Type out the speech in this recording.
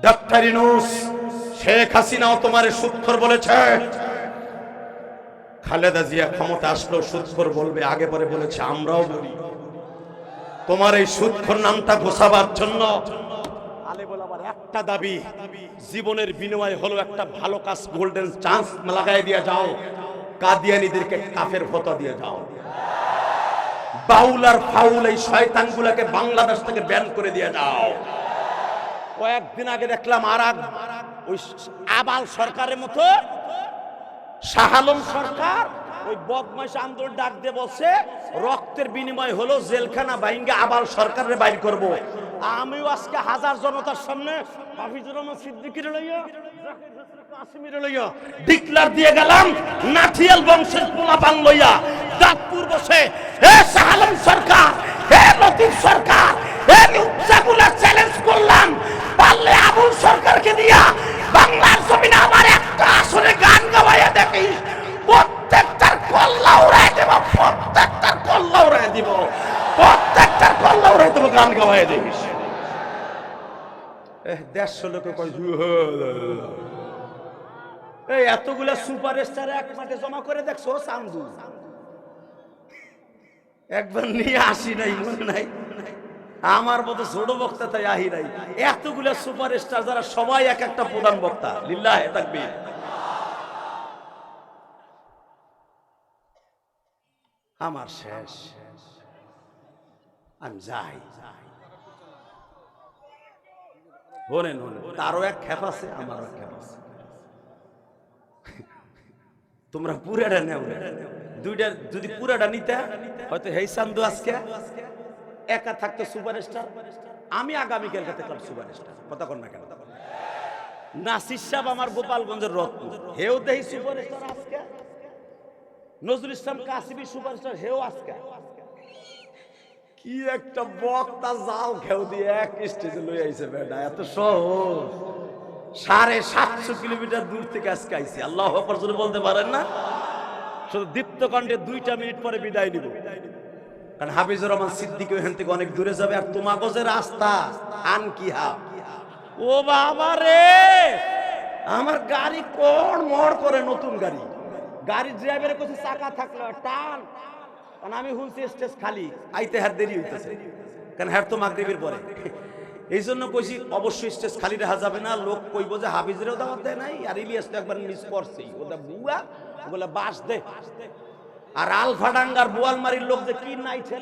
Doctor Yunus Sheikh হাসিনাও তোমার বলেছে। খালেদা জিয়া ক্ষমতা আসলো, সুৎখর বলবে, আগে পরে বলেছে, আমরাও বলি। তোমার এই সুৎখর নামটা ঘোষাবার জন্য একটা দাবি, জীবনের বিনিময় হলো একটা ভালো কাজ গোল্ডেন চান্স লাগাই দিয়ে যাও, কাদিয়ানিদেরকে কাফের ফটো দিয়ে যাও। বাউল আর ফাউল এই শয়তানগুলোকে বাংলাদেশ থেকে ব্যান করে দিয়ে যাও। কয়েকদিন আগে দেখলাম আর ওই আবাল সরকারের মতো, শাহালম সরকার ওই বদমাইশ আন্দোলন ডাক দিয়ে বলছে, রক্তের বিনিময় হলো জেলখানা বাইঙ্গে আবাল সরকারের বাইর করব। আমিও আজকে হাজার জনতার সামনে হাফিজুর সরকার! আবুল সরকারকে দিয়া বাংলার জমিনে আমার একটা আসরে গান গাওয়াইয়া দেখি, প্রত্যেকটার কল্লা উড়াই দেব, প্রত্যেকটার কল্লা উড়াই দিব, প্রত্যেকটার কল্লা উড়াই দেব, গান গাওয়াইয়া দেখিস দেড়শো লোকে কয় এই এতগুলা সুপার স্টার এক মাঠে জমা করে দেখছ চান্দু একবার নিয়ে আসি নাই, মনে নাই? আমার মতো ছোট বক্তা তাই আহি নাই। এতগুলা সুপার স্টার যারা সবাই এক একটা প্রধান বক্তা। লিল্লাহ থাকবে আমার শেষ। আমি যাই। বলেন তারও এক খেপ আছে, আমারও এক খেপ আছে। তোমরা পুরাটা নেও। দুইটা যদি পুরাটা নিতে, হয়তো হেই চান্দু আজকে। একা থাকতো সুপারস্টার? আমি আগামীকাল থাকলাম সুপারস্টার। কথা কন না কেন? নাসির সাহেব আমার গোপালগঞ্জের রত্ন। হেও দেহি সুপারস্টার আজকে। নজরুল ইসলাম কাসিবি সুপারস্টার, হেও আজকে। কি একটা বক্তা যাও খেউ দিয়ে এক স্টেজে লই আইছে বেটা, এত সহজ। সাড়ে সাতশো কিলোমিটার দূর থেকে আজকে আইছে। আল্লাহ বলতে পারেন না? শুধু দীপ্ত কণ্ঠে দুইটা মিনিট পরে বিদায় নিব। কারণ হাফিজুর রহমান সিদ্দিক ওখান থেকে অনেক দূরে যাবে আর তোমাকে যে রাস্তা, আন কি হা ও বাবা রে! আমার গাড়ি কোন মর করে নতুন গাড়ি। গাড়ির ড্রাইভারের কাছে চাকা থাকল টান। কারণ আমি হুলছি স্টেজ খালি। আইতে হার দেরি হইতেছে। কারণ হ্যার তো মাগরিবের পরে। এই জন্য কইছি, অবশ্যই স্টেজ খালি রাখা যাবে না। লোক কইব যে হাফিজেরও দাওয়াত দেয় নাই, আর ইলিয়াস তো একবার মিস করছেই। ওটা বুয়া, ওগুলা বাস দে। আর আলফাডাঙ্গার বোয়ালমারির লোক যে কি নাই ছেলে?